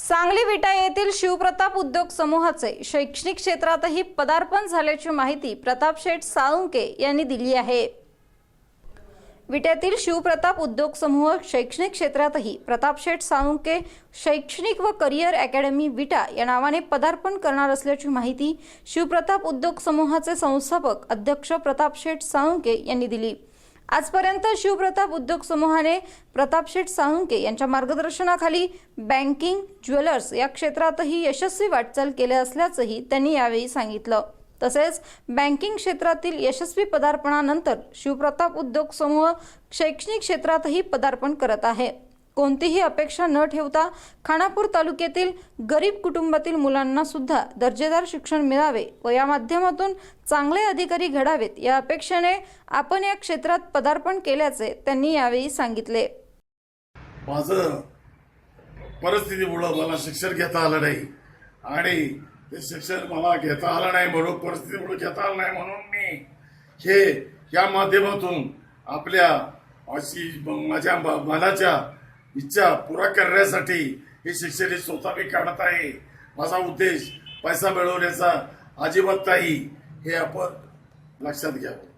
सांगली विटा येथील शिवप्रताप उद्योग समूहाचे शैक्षणिक क्षेत्रातही पदार्पण झाल्याची माहिती प्रताप शेठ साळुंके यांनी दिली आहे. विट्यातील शिवप्रताप उद्योग समूह शैक्षणिक क्षेत्रातही प्रताप शेठ साळुंके शैक्षणिक व करिअर अकॅडमी विटा या नावाने पदार्पण करणार असल्याची माहिती शिवप्रताप उद्योग समूहाचे संस्थापक अध्यक्ष प्रताप शेठ साळुंके यांनी दिली. आजपर्यंत शिवप्रताप उद्योग समूहाने प्रतापशेठ साळुंके यांच्या मार्गदर्शनाखाली बँकिंग ज्वेलर्स या क्षेत्रातही यशस्वी वाटचाल केल्या असल्याचंही त्यांनी यावेळी सांगितलं. तसेच बँकिंग क्षेत्रातील यशस्वी पदार्पणानंतर शिवप्रताप उद्योग समूह शैक्षणिक क्षेत्रातही पदार्पण करत आहे. कोणतीही अपेक्षा न ठेवता खानापूर तालुक्यातील गरीब कुटुंबातील मुलांना सुद्धा दर्जेदार शिक्षण मिळावे व या माध्यमातून चांगले अधिकारी घडावेत या अपेक्षेने आपण या क्षेत्रात पदार्पण केल्याचे त्यांनी यावेळी सांगितले. माझं परिस्थितीमुळं मला शिक्षण घेता आलं नाही आणि ते शिक्षण मला घेता आलं नाही म्हणून परिस्थितीमुळे घेता आलं नाही म्हणून मी हे या माध्यमातून आपल्या अशी माझ्या मनाच्या इच्छा पुरा करण्यासाठी हे शिक्षण स्वतः मी काढत आहे. माझा उद्देश पैसा मिळवण्याचा अजिबात नाही हे आपण लक्षात घ्यावं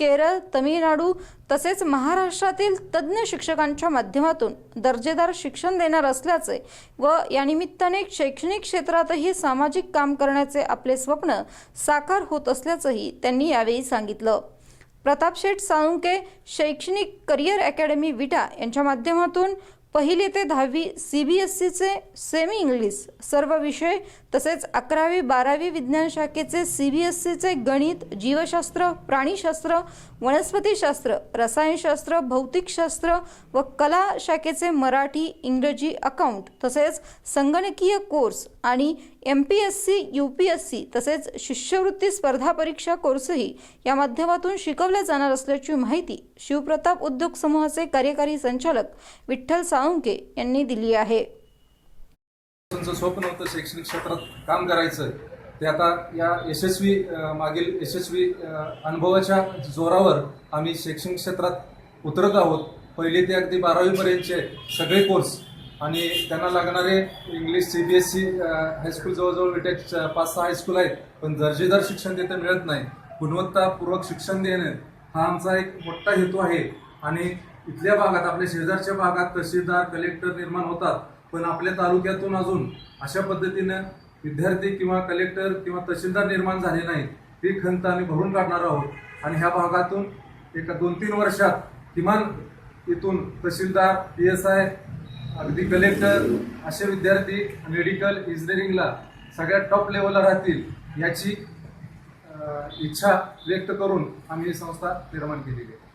केरळ तमिळनाडू तसेच महाराष्ट्रातील तज्ज्ञ शिक्षकांच्या माध्यमातून दर्जेदार शिक्षण देणार असल्याचे व या निमित्ताने शैक्षणिक क्षेत्रातही सामाजिक काम करण्याचे आपले स्वप्न साकार होत असल्याचंही त्यांनी यावेळी सांगितलं. प्रताप शेठ साळुंके शैक्षणिक करिअर अकॅडमी विटा यांच्या माध्यमातून पहिली ते दहावी सी बी एस सीचे सेमी इंग्लिश सर्व विषय तसेच अकरावी बारावी विज्ञान शाखेचे सी बी एस सीचे गणित जीवशास्त्र प्राणीशास्त्र वनस्पतीशास्त्र रसायनशास्त्र भौतिकशास्त्र व कला शाखेचे मराठी इंग्रजी अकाउंट तसेच संगणकीय कोर्स आणि M P S C U P S C तसेच शिष्यवृत्ती स्पर्धा परीक्षा कोर्सही या माध्यमातून शिकवल्या जाणार असल्याची माहिती शिवप्रताप उद्योग समूहाचे कार्यकारी संचालक विठ्ठल साळुंके यांनी दिली आहे. तुमचं स्वप्न होतं शैक्षणिक क्षेत्रात काम करायचं. ते आता या यशस्वी मागील यशस्वी अनुभवाच्या जोरावर आम्ही शैक्षणिक क्षेत्रात उतरत आहोत. पहिली ते अगदी बारावीपर्यंतचे सगळे कोर्स आणि त्यांना लागणारे English C B S C high school जवळजवळ विट्यात पाच सहा हायस्कूल आहेत. पण दर्जेदार शिक्षण तिथं मिळत नाही. गुणवत्तापूर्वक शिक्षण देणं हा आमचा एक मोठा हेतू आहे. आणि इथल्या भागात आपल्या शेजारच्या भागात तहसीलदार कलेक्टर निर्माण होतात. पण आपल्या तालुक्यातून अजून अशा पद्धतीनं विद्यार्थी किंवा कलेक्टर किंवा तहसीलदार निर्माण झाले नाहीत. ही खंत आम्ही भरून काढणार आहोत. आणि ह्या भागातून एका दोन तीन वर्षात किमान इथून तहसीलदार पी एस आय अगदी कलेक्टर असे विद्यार्थी मेडिकल इंजिनिअरिंगला सगळ्यात टॉप लेवलला राहतील याची इच्छा व्यक्त करून आम्ही ही संस्था निर्माण केलेली आहे.